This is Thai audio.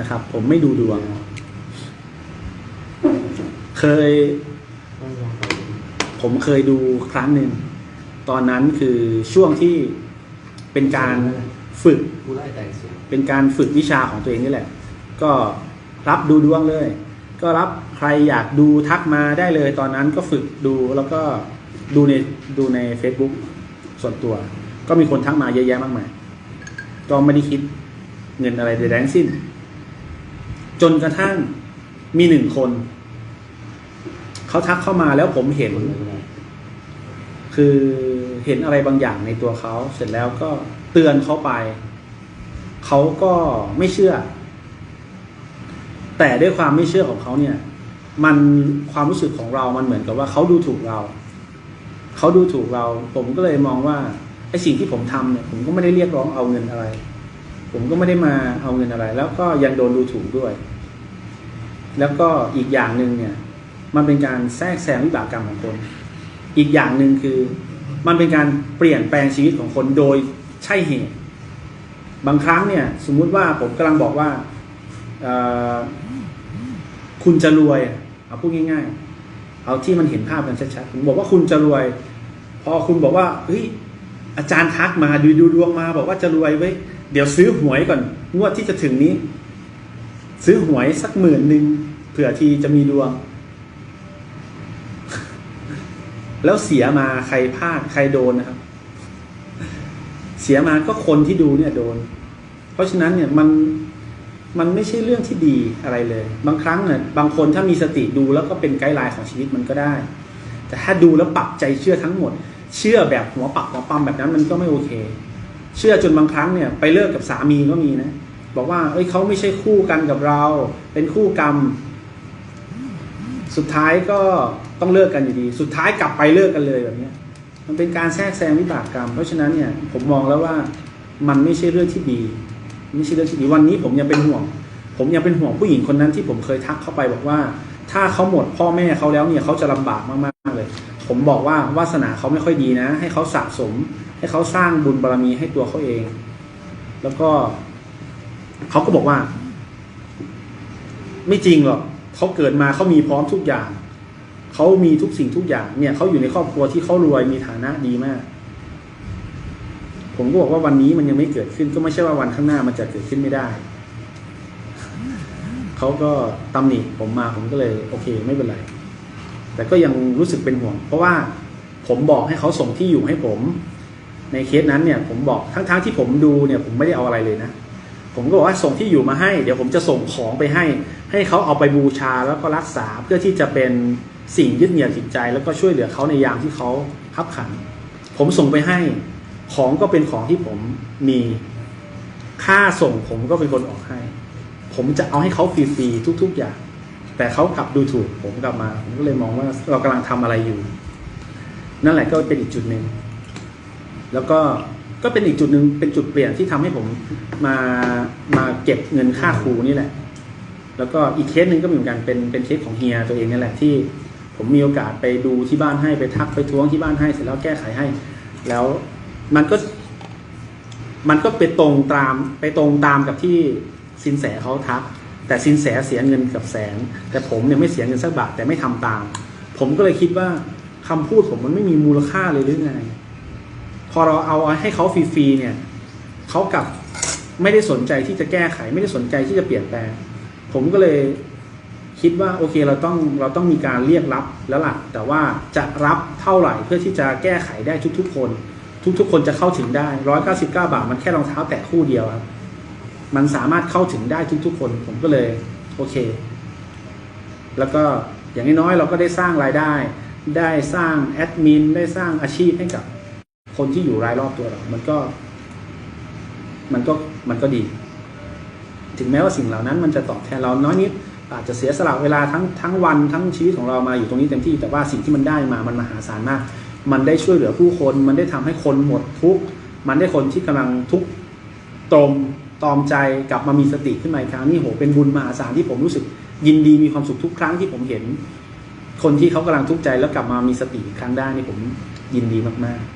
นะครับ ผมไม่ดูดวง เคย ผมเคยดูครั้งหนึ่ง ตอนนั้นคือช่วงที่เป็นการฝึกเสียงเป็นการฝึกวิชาของตัวเองนี่แหละ ก็รับดูดวงเลย ก็รับใครอยากดูทักมาได้เลย ตอนนั้นก็ฝึกดูแล้วก็ดูในดูใน Facebook ส่วนตัว ก็มีคนทักมาเยอะแยะมากมายก็ไม่ได้คิดเงินอะไรใดๆทั้งสิ้น จนกระทั่งมีหนึ่งคน เขาทักเข้ามาแล้วผมเห็น คือเห็นอะไรบางอย่างในตัวเขา เสร็จแล้วก็เตือนเขาไป เขาก็ไม่เชื่อ แต่ด้วยความไม่เชื่อของเขาเนี่ย มันความรู้สึกของเรามันเหมือนกับว่าเขาดูถูกเราเขาดูถูกเรา ผมก็เลยมองว่าไอ้สิ่งที่ผมทำเนี่ย ผมก็ไม่ได้เรียกร้องเอาเงินอะไร ผมก็ไม่ได้มาเอาเงินอะไร แล้วก็ยังโดนดูถูกด้วย แล้วก็อีกอย่างหนึ่งเนี่ย มันเป็นการแทรกแซงวิบากกรรมของคน อีกอย่างหนึ่งคือ มันเป็นการเปลี่ยนแปลงชีวิตของคนโดยใช่เหตุ บางครั้งเนี่ย สมมุติว่าผมกำลังบอกว่าคุณจะรวยเอาพูดง่าย ๆ เอาที่มันเห็นภาพกันชัดๆผมบอกว่าคุณจะรวย พอคุณบอกว่าเฮ้ยอาจารย์ทักมาดูดูดวงมา บอกว่าจะรวยไว้ย เดี๋ยวซื้อหวยก่อน งวดที่จะถึงนี้ ซื้อหวยสักหมื่นหนึ่งเผื่อทีจะมีดวง แล้วเสียมาใครพลาดใครโดนนะครับ เสียมาก็คนที่ดูเนี่ยโดน เพราะฉะนั้นเนี่ยมันมันไม่ใช่เรื่องที่ดีอะไรเลย บางครั้งเนี่ยบางคนถ้ามีสติดูแล้วก็เป็นไกด์ไลน์ของชีวิตมันก็ได้ แต่ถ้าดูแล้วปักใจเชื่อทั้งหมด เชื่อแบบหัวปักหัวปั๊มแบบนั้นมันก็ไม่โอเค เชื่อจนบางครั้งเนี่ยไปเลิกกับสามีก็มีนะ บอกว่าเอ้ยเขาไม่ใช่คู่กันกับเรา เป็นคู่กรรม สุดท้ายก็ต้องเลิกกันอยู่ดี สุดท้ายกลับไปเลิกกันเลยแบบนี้มันเป็นการแทรกแซงวิบากกรรม เพราะฉะนั้นเนี่ยผมมองแล้วว่ามันไม่ใช่เรื่องที่ดี ไม่ใช่เรื่องที่ดีวันนี้ผมยังเป็นห่วง ผมยังเป็นห่วงผู้หญิงคนนั้นที่ผมเคยทักเข้าไปบอกว่า ถ้าเขาหมดพ่อแม่เขาแล้วเนี่ยเขาจะลำบากมากๆเลย ผมบอกว่าวาสนาเขาไม่ค่อยดีนะ ให้เขาสะสม ให้เขาสร้างบุญบารมีให้ตัวเขาเอง แล้วก็เขาก็บอกว่า ไม่จริงหรอกเขาเกิดมาเขามีพร้อมทุกอย่างเขามีทุกสิ่งทุกอย่างเนี่ยเขาอยู่ในครอบครัวที่เขารวยมีฐานะดีมาก ผมก็บอกว่าวันนี้มันยังไม่เกิดขึ้น ก็ไม่ใช่ว่าวันข้างหน้ามันจะเกิดขึ้นไม่ได้เขาก็ตำหนิผมมาผมก็เลย โอเค ไม่เป็นไร แต่ก็ยังรู้สึกเป็นห่วง เพราะว่าผมบอกให้เขาส่งที่อยู่ให้ผม ในเคสนั้นเนี่ยผมบอกทั้งๆที่ผมดูเนี่ยผมไม่ได้เอาอะไรเลยนะ ผมก็บอกว่าส่งที่อยู่มาให้ เดี๋ยวผมจะส่งของไปให้ ให้เขาเอาไปบูชาแล้วก็รักษาเพื่อที่จะเป็นสิ่งยึดเหนี่ยวจิตใจ แล้วก็ช่วยเหลือเขาในยามที่เขาขับขัน ผมส่งไปให้ของก็เป็นของที่ผมมีค่าส่งผมก็เป็นคนออกให้ ผมจะเอาให้เขาฟรีๆทุก ๆ อย่าง แต่เขากลับดูถูกผมกลับมา ผมก็เลยมองว่าเรากำลังทำอะไรอยู่ นั่นแหละก็เป็นอีกจุดหนึ่ง แล้วก็ก็เป็นอีกจุดหนึ่งเป็นจุดเปลี่ยนที่ทำให้ผมมามาเก็บเงินค่าครูนี่แหละ แล้วก็อีกเคสหนึ่งก็เหมือนกันเป็นเป็นเคสของเฮียตัวเองนี่แหละที่ผมมีโอกาสไปดูที่บ้านให้ไปทักไปท้วงที่บ้านให้เสร็จแล้วแก้ไขให้ แล้วมันก็ มันก็ไปตรงตามไปตรงตามกับที่สินแสเขาทัก แต่สินแสเสียเงินกับแสน แต่ผมเนี่ยไม่เสียเงินสักบาทแต่ไม่ทำตาม ผมก็เลยคิดว่าคำพูดผมมันไม่มีมูลค่าเลยหรือไง อเราเอาให้เขาฟรีๆเนี่ยเขากลับไม่ได้สนใจที่จะแก้ไข ไม่ได้สนใจที่จะเปลี่ยนแปลง ผมก็เลยคิดว่าโอเคเราต้องเราต้องมีการเรียกรับแล้วล่ะ แต่ว่าจะรับเท่าไหร่เพื่อที่จะแก้ไขได้ทุก ๆ คน ทุก ๆ คนจะเข้าถึงได้ร้อยเก้าสิบเก้าบาทมันแค่รองเท้าแตะคู่เดียวครับมันสามารถเข้าถึงได้ทุก ๆ คน ผมก็เลยโอเค แล้วก็อย่างน้อยๆเราก็ได้สร้างรายได้ ได้สร้างแอดมินได้สร้างอาชีพให้กับ คนที่อยู่รายรอบตัวเรา มันก็ มันก็มันก็ดี ถึงแม้ว่าสิ่งเหล่านั้น มันจะตอบแทนเราน้อยนิด อาจจะเสียสละเวลาทั้งทั้งวันทั้งชีวิตของเรามาอยู่ตรงนี้เต็มที่ แต่ว่าสิ่งที่มันได้มา มันมหาศาลมาก มันได้ช่วยเหลือผู้คน มันได้ทำให้คนหมดทุกข์ มันได้คนที่กำลังทุกข์ตรมตอมใจกลับมามีสติขึ้นมาอีกครั้งนี่โหเป็นบุญมหาศาลที่ผมรู้สึกยินดีมีความสุขทุกครั้งที่ผมเห็น คนที่เขากำลังทุกข์ใจแล้วกลับมามีสติอีกครั้งได้นี่ผมยินดีมากๆ